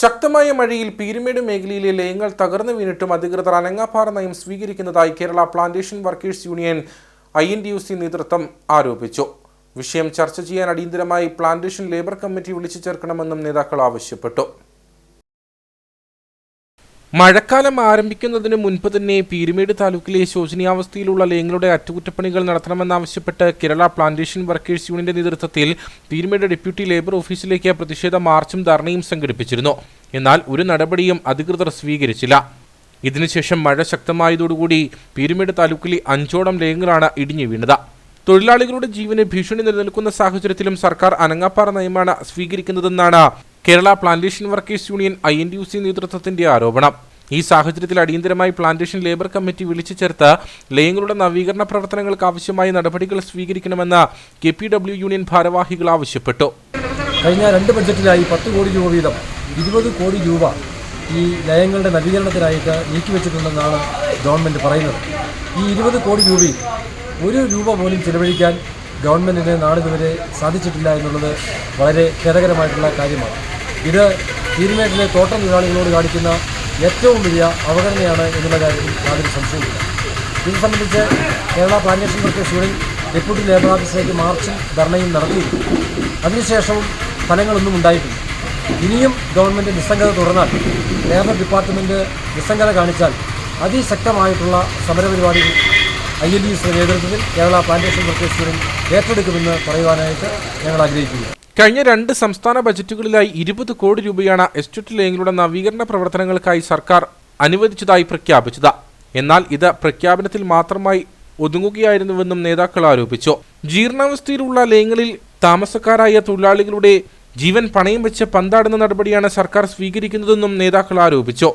ശക്തമായ മഴയിൽ പീരുമേട് മേഖലയിലെ ലയങ്ങൾ തകർന്നു വീണിട്ടും അധികൃതർ അനങ്ങാപ്പാറ നയം സ്വീകരിക്കുന്നതായി Kerala plantation workers union I N T U C നേതൃത്വം ആരോപിച്ചു. വിഷയം ചർച്ച ചെയ്യാൻ അടിയന്തരമായി പ്ലാന്റേഷൻ ലേബർ കമ്മിറ്റി വിളിച്ചു ചേർക്കണമെന്നും നേതാക്കൾ ആവശ്യപ്പെട്ടു. മഴക്കാലം ആരംഭിക്കുന്നതിന് മുൻപ് തന്നെ പീരുമേട് താലൂക്കിലെ ശോചനീയാവസ്ഥയിലുള്ള ലയങ്ങളുടെ അറ്റകുറ്റപ്പണികൾ നടത്തണമെന്നാവശ്യപ്പെട്ട് കേരള പ്ലാന്റേഷൻ വർക്കേഴ്സ് യൂണിയന്റെ നേതൃത്വത്തിൽ പീരുമേട് ഡെപ്യൂട്ടി ലേബർ ഓഫീസിലേക്ക് പ്രതിഷേധ മാർച്ചും ധർണയും സംഘടിപ്പിച്ചിരുന്നു. എന്നാൽ ഒരു നടപടിയും അധികൃതർ സ്വീകരിച്ചില്ല. ഇതിനുശേഷം മഴ ശക്തമായതോടുകൂടി പീരുമേട് താലൂക്കിലെ അഞ്ചോളം ലയങ്ങളാണ് ഇടിഞ്ഞു വീണത്. തൊഴിലാളികളുടെ ജീവന് ഭീഷണി നിലനിൽക്കുന്ന സാഹചര്യത്തിലും സർക്കാർ അനങ്ങാപ്പാറ നയമാണ് സ്വീകരിക്കുന്നതെന്നാണ് Kerala plantation workers union I N U C നേതൃത്വത്തിന്റെ ആരോപണം. ഈ സാഹചര്യത്തിൽ അടിയന്തരമായി പ്ലാന്റേഷൻ ലേബർ കമ്മിറ്റി വിളിച്ചു ചേർത്ത് ലയങ്ങളുടെ നവീകരണ പ്രവർത്തനങ്ങൾക്ക് ആവശ്യമായ നടപടികൾ സ്വീകരിക്കണമെന്ന് കെ പി ഡബ്ല്യു യൂണിയൻ ഭാരവാഹികൾ ആവശ്യപ്പെട്ടു. കഴിഞ്ഞ രണ്ട് ബഡ്ജറ്റിലായി പത്ത് കോടി രൂപ വീതം ഇരുപത് കോടി രൂപ ഈ ലയങ്ങളുടെ നവീകരണത്തിനായിട്ട് നീക്കിവെച്ചിട്ടുണ്ടെന്നാണ് ഗവൺമെന്റ് പറയുന്നത്. ഈ ഇരുപത് കോടി രൂപയിൽ ഒരു രൂപ പോലും ചിലവഴിക്കാൻ ഗവൺമെന്റിന് നാളിതുവരെ സാധിച്ചിട്ടില്ല എന്നുള്ളത് വളരെ ഖേദകരമായിട്ടുള്ള കാര്യമാണ്. ഇത് തീരുമേട്ടിലെ തോട്ടം തൊഴിലാളികളോട് കാണിക്കുന്ന ഏറ്റവും വലിയ അവഗണനയാണ് എന്നുള്ള കാര്യത്തിൽ യാതൊരു സംശയമില്ല ഇത് സംബന്ധിച്ച് കേരള പ്ലാന്റേഷൻ വർക്കേഴ്സുകളിൽ ഡെപ്യൂട്ടി ലേബർ ഓഫീസിലേക്ക് മാർച്ചും ധർണയും നടത്തിയിരുന്നു. അതിനുശേഷവും ഫലങ്ങളൊന്നും ഉണ്ടായിട്ടില്ല. ഇനിയും ഗവൺമെന്റ് നിസ്സംഗത തുടർന്നാൽ ലേബർ ഡിപ്പാർട്ട്മെന്റ് നിസ്സംഗത കാണിച്ചാൽ അതിശക്തമായിട്ടുള്ള സമരപരിപാടികൾ ഐ എൽ ഡി എസിന്റെ നേതൃത്വത്തിൽ കേരള പ്ലാന്റേഷൻ വർക്കേഴ്സ് യൂണിയൻ ഏറ്റെടുക്കുമെന്ന് പറയുവാനായിട്ട് ഞങ്ങൾ ആഗ്രഹിക്കുന്നു. കഴിഞ്ഞ രണ്ട് സംസ്ഥാന ബജറ്റുകളിലായി ഇരുപത് കോടി രൂപയാണ് എസ്റ്റേറ്റ് ലയങ്ങളുടെ നവീകരണ പ്രവർത്തനങ്ങൾക്കായി സർക്കാർ അനുവദിച്ചതായി പ്രഖ്യാപിച്ചത്. എന്നാൽ ഇത് പ്രഖ്യാപനത്തിൽ മാത്രമായി ഒതുങ്ങുകയായിരുന്നുവെന്നും നേതാക്കൾ ആരോപിച്ചു. ജീർണാവസ്ഥയിലുള്ള ലയങ്ങളിൽ താമസക്കാരായ തൊഴിലാളികളുടെ ജീവൻ പണയം വെച്ച് പന്താടുന്ന നടപടിയാണ് സർക്കാർ സ്വീകരിക്കുന്നതെന്നും നേതാക്കൾ ആരോപിച്ചു.